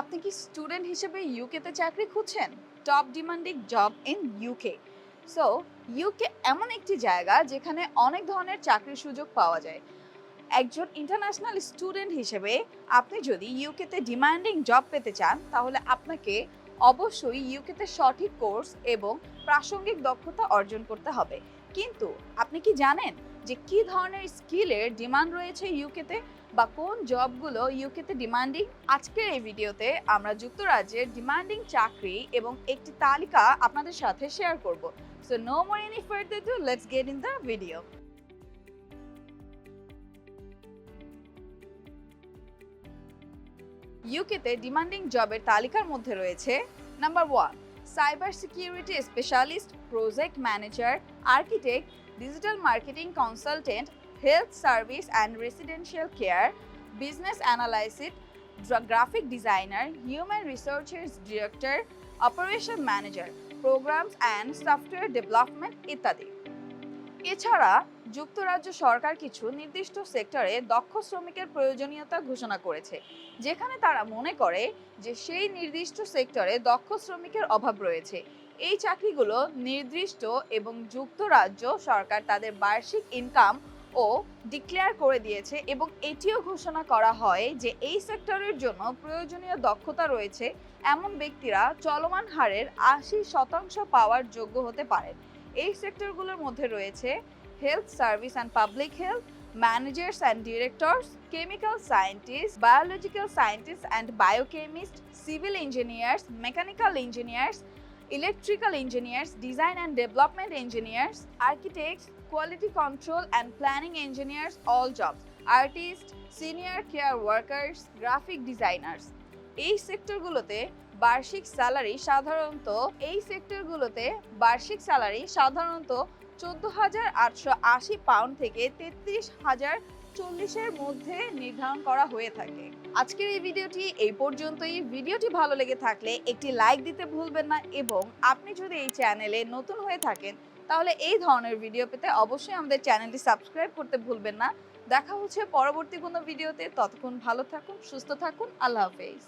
আপনি কি স্টুডেন্ট হিসেবে ইউকেতে চাকরি খুঁজছেন? Top demanding job in UK so UK এমন একটি জায়গা যেখানে অনেক ধরনের চাকরির সুযোগ পাওয়া যায়। একজন ইন্টারন্যাশনাল স্টুডেন্ট হিসেবে আপনি যদি ইউকেতে ডিমান্ডিং জব পেতে চান, তাহলে আপনাকে অবশ্যই ইউকেতে সঠিক কোর্স এবং প্রাসঙ্গিক দক্ষতা অর্জন করতে হবে। কিন্তু আপনি কি জানেন যে কি ধরনের স্কিলের ডিমান্ড রয়েছে ইউকেতে বা কোন জবগুলো ইউকেতে ডিমান্ডিং আজকের এই ভিডিওতে আমরা যুক্তরাজ্যের ডিমান্ডিং চাকরি এবং একটি তালিকা আপনাদের সাথে শেয়ার করব। So no more any further to let's get in the video ইউকেতে ডিমান্ডিং জবের তালিকার মধ্যে রয়েছে number one cyber security specialist project manager architect digital marketing consultant health service and residential care business analysis graphic designer human resources director operation manager programs and software development ইত্যাদি। এছাড়া যুক্তরাজ্য সরকার কিছু নির্দিষ্ট সেক্টরে দক্ষ শ্রমিকের প্রয়োজনীয়তা ঘোষণা করেছে, যেখানে তারা মনে করে যে সেই নির্দিষ্ট সেক্টরে দক্ষ শ্রমিকের অভাব রয়েছে। এই চাকরিগুলো নির্দিষ্ট এবং যুক্তরাজ্য সরকার তাদের বার্ষিক ইনকাম ও ডিক্লেয়ার করে দিয়েছে এবং এটিও ঘোষণা করা হয় যে এই সেক্টরের জন্য প্রয়োজনীয় দক্ষতা রয়েছে এমন ব্যক্তিরা চলমান হারের আশি শতাংশ পাওয়ার যোগ্য হতে পারেন। এই সেক্টরগুলোর মধ্যে রয়েছে health service and public health managers and directors chemical scientist biological scientist and biochemist civil engineers mechanical engineers electrical engineers, design and development engineers, architects, quality control and planning engineers, all jobs, artists, senior care workers, graphic designers. এই সেক্টরগুলোতে বার্ষিক salary সাধারণত, এই সেক্টরগুলোতে বার্ষিক salary সাধারণত চোদ্দ হাজার আটশো আশি পাউন্ড থেকে তেত্রিশ হাজার চল্লিশের মধ্যে নির্ধারণ করা হয়ে থাকে। আজকের এই ভিডিওটি এই পর্যন্তই। ভিডিওটি ভালো লেগে থাকলে একটি লাইক দিতে ভুলবেন না এবং আপনি যদি এই চ্যানেলে নতুন হয়ে থাকেন তাহলে এই ধরনের ভিডিও পেতে অবশ্যই আমাদের চ্যানেলটি সাবস্ক্রাইব করতে ভুলবেন না। দেখা হচ্ছে পরবর্তী কোনো ভিডিওতে ততক্ষণ ভালো থাকুন, সুস্থ থাকুন। আল্লাহ হাফেজ।